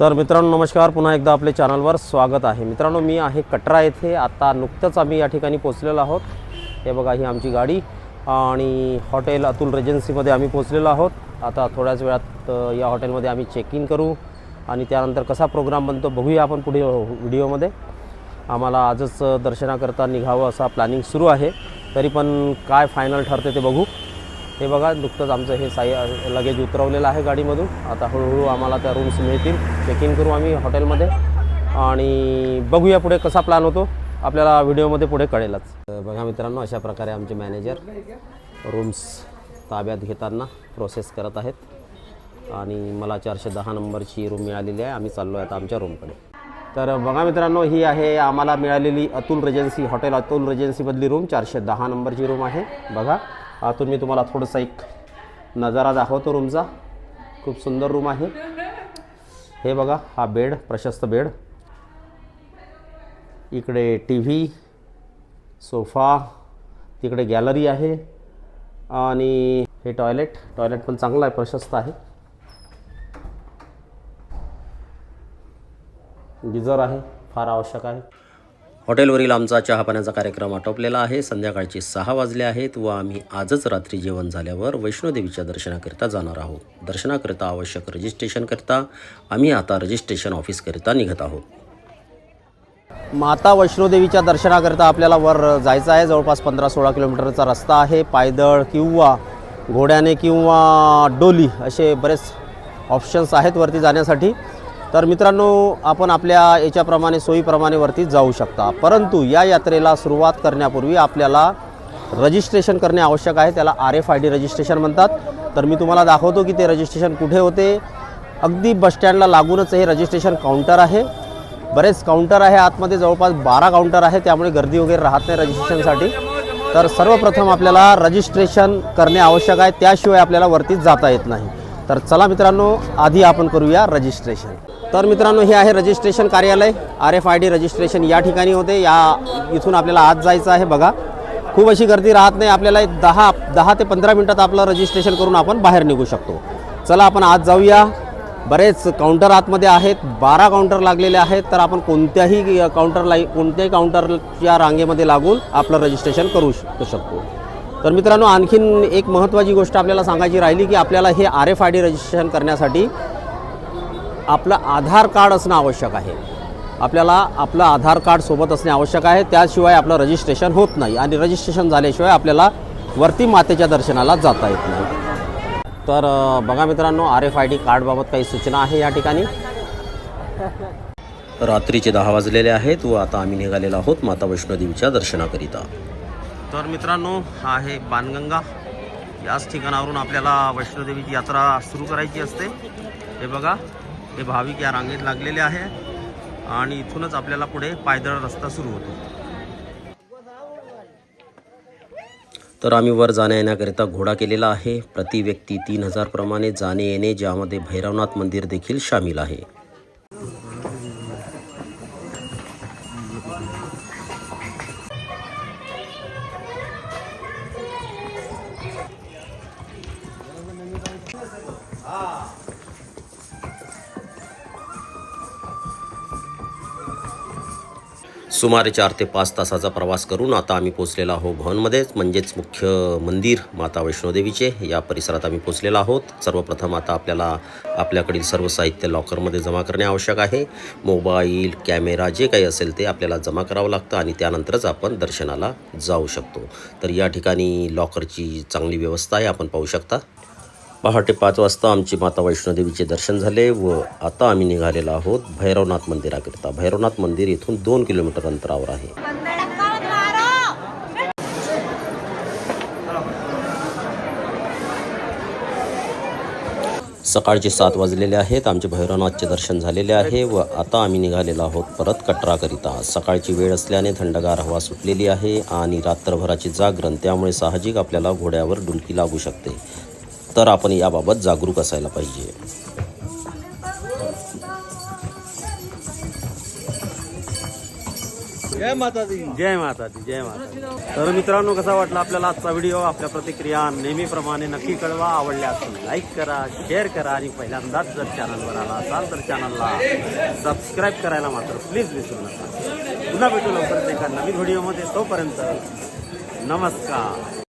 तर मित्रांनो नमस्कार. पुन्हा एकदा आपल्या चॅनलवर स्वागत आहे. मित्रांनो मी आहे कटरा येथे. आता नुकतंच आम्ही या ठिकाणी पोचलेलो आहोत. हे बघा ही आमची गाडी. आणि हॉटेल अतुल रेजन्सीमध्ये आम्ही पोचलेलो आहोत. आता थोड्याच वेळात या हॉटेलमध्ये आम्ही चेक इन करू. आणि त्यानंतर कसा प्रोग्राम बनतो बघूया आपण पुढे व्हिडिओमध्ये. आम्हाला आजच दर्शनाकरता निघावं असा प्लॅनिंग सुरू आहे. तरी पण काय फायनल ठरते ते बघू. हे बघा नुकतंच आमचं हे साई लगेज उतरवलेलं आहे गाडीमधून. आता हळूहळू आम्हाला त्या रूम्स मिळतील. चेक इन करू आम्ही हॉटेलमध्ये आणि बघूया पुढे कसा प्लॅन होतो. आपल्याला व्हिडिओमध्ये पुढे कळेलच. बघा मित्रांनो अशा प्रकारे आमचे मॅनेजर रूम्स ताब्यात घेताना प्रोसेस करत आहेत. आणि मला चारशे दहा नंबरची रूम मिळालेली आहे. आम्ही चाललो आहे आता आमच्या रूमकडे तर बघा मित्रांनो ही आहे आम्हाला मिळालेली अतुल रेजन्सी हॉटेल अतुल रेजन्सीमधली रूम चारशे दहा नंबरची रूम आहे. बघा. आतून मी तुम्हाला थोडंसं एक नजारा दाखवतो रूमचा. खूप सुंदर रूम आहे. हे बघा हा बेड प्रशस्त बेड. इकडे टी व्ही सोफा तिकडे गॅलरी आहे. आणि हे टॉयलेट टॉयलेट पण चांगलं आहे प्रशस्त आहे. गिझर आहे फार आवश्यक आहे. हॉटेलवरील आमचा चहापाण्याचा कार्यक्रम आटोपलेला आहे. संध्याकाळचे सहा वाजले आहेत व आम्ही आजच रात्री जेवण झाल्यावर वैष्णोदेवीच्या दर्शनाकरिता जाणार आहोत. दर्शनाकरिता आवश्यक रजिस्ट्रेशनकरिता आम्ही आता रजिस्ट्रेशन ऑफिसकरिता निघत आहोत. माता वैष्णोदेवीच्या दर्शनाकरिता आपल्याला वर जायचं आहे. जवळपास पंधरा सोळा किलोमीटरचा रस्ता आहे. पायदळ किंवा घोड्याने किंवा डोली असे बरेच ऑप्शन्स आहेत वरती जाण्यासाठी. तर मित्रांनो आपण आपल्या याच्याप्रमाणे सोयीप्रमाणे वरती जाऊ शकता. परंतु या यात्रेला सुरुवात करण्यापूर्वी आपल्याला रजिस्ट्रेशन करणे आवश्यक आहे. त्याला R F I D registration म्हणतात. तर मी तुम्हाला दाखवतो की ते रजिस्ट्रेशन कुठे होते. अगदी बसस्टँडला लागूनच हे रजिस्ट्रेशन काउंटर आहे. बरेच काउंटर आहे आतमध्ये जवळपास बारा काउंटर आहे. त्यामुळे गर्दी वगैरे राहत नाही रजिस्ट्रेशनसाठी. तर सर्वप्रथम आपल्याला रजिस्ट्रेशन करणे आवश्यक आहे. त्याशिवाय आपल्याला वरती जाता येत नाही. तर चला मित्रांनो आधी आपण करूया रजिस्ट्रेशन तर मित्रांनो हे आहे रजिस्ट्रेशन कार्यालय. R F I D registration या ठिकाणी होते. या इथून आपल्याला आज जायचं आहे बघा. खूप अशी गर्दी राहत नाही. आपल्याला एक दहा दहा ते पंधरा मिनटात आपलं रजिस्ट्रेशन करून आपण बाहेर निघू शकतो. चला आपण आज जाऊया. बरेच काउंटर आतमध्ये आहेत. बारा काउंटर लागलेले आहेत. तर आपण कोणत्याही काउंटरला कोणत्याही काउंटरच्या रांगेमध्ये लागून आपलं रजिस्ट्रेशन करू शकतो. तर मित्रांनो आणखीन एक महत्त्वाची गोष्ट आपल्याला सांगायची राहिली की आपल्याला हे R F I D registration करण्यासाठी आपलं आधार कार्ड असणं आवश्यक आहे. आपल्याला आपलं आधार कार्ड सोबत असणे आवश्यक आहे. त्याशिवाय आपलं रजिस्ट्रेशन होत नाही आणि रजिस्ट्रेशन झाल्याशिवाय आपल्याला वरती मातेच्या दर्शनाला जाता येत नाही. तर बघा मित्रांनो आर एफ आय डी कार्डबाबत काही सूचना आहे या ठिकाणी? रात्रीचे दहा वाजलेले आहेत व आता आम्ही निघालेलो आहोत माता वैष्णोदेवीच्या दर्शनाकरिता. तर मित्रांनो हा आहे बाणगंगा. याच ठिकाणावरून आपल्याला वैष्णोदेवीची यात्रा सुरू करायची असते. हे बघा हे भाविक या रांगेत लागलेले आहे आणि इथूनच आपल्याला पुढे पायदळ रस्ता सुरू होतो. तर आम्ही वर जाण्या येण्याकरिता घोडा केलेला आहे. प्रति व्यक्ती तीन हजारप्रमाणे जाणे येणे ज्यामध्ये भैरवनाथ मंदिर देखील सामील आहे. सुमारे चार ते पाच तासाचा प्रवास करून आता आम्ही पोचलेलो आहोत भवनमध्येच. म्हणजेच मुख्य मंदिर माता वैष्णोदेवीचे या परिसरात आम्ही पोचलेलो आहोत. सर्वप्रथम आता आपल्याला आपल्याकडील सर्व साहित्य लॉकरमध्ये जमा करणे आवश्यक आहे. मोबाईल कॅमेरा जे काही असेल ते आपल्याला जमा करावं लागतं आणि त्यानंतरच आपण दर्शनाला जाऊ शकतो. तर या ठिकाणी लॉकरची चांगली व्यवस्था आहे. आपण पाहू शकता. पहाटे पाच वाजता आमची माता वैष्णोदेवीचे दर्शन झाले व आता आम्ही निघालेलो आहोत भैरवनाथ मंदिराकरिता. भैरवनाथ मंदिर इथून दोन किलोमीटर अंतरावर आहे. सकाळचे सात वाजलेले आहेत. आमचे भैरवनाथचे दर्शन झालेले आहे व आता आम्ही निघालेलो आहोत परत कटराकरिता. सकाळची वेळ असल्याने थंडगार हवा सुटलेली आहे आणि रात्रभराची जागरण त्यामुळे साहजिक आपल्याला घोड्यावर डुलकी लागू शकते. तर आपण याबाबत जागरूक असायला पाहिजे. जय माता दी जय माता दी जय माता दी तर मित्रांनो कसा वाटला आपल्याला आजचा व्हिडिओ? आपल्या प्रतिक्रिया नेहमीप्रमाणे नक्की कळवा. आवडल्यास लाईक करा शेअर करा. आणि पहिल्यांदाच जर चॅनलवर आला असाल तर चॅनलला सबस्क्राईब करायला मात्र प्लीज विसरू नका. पुन्हा भेटू लवकरच एका नवीन व्हिडिओमध्ये. तोपर्यंत नमस्कार.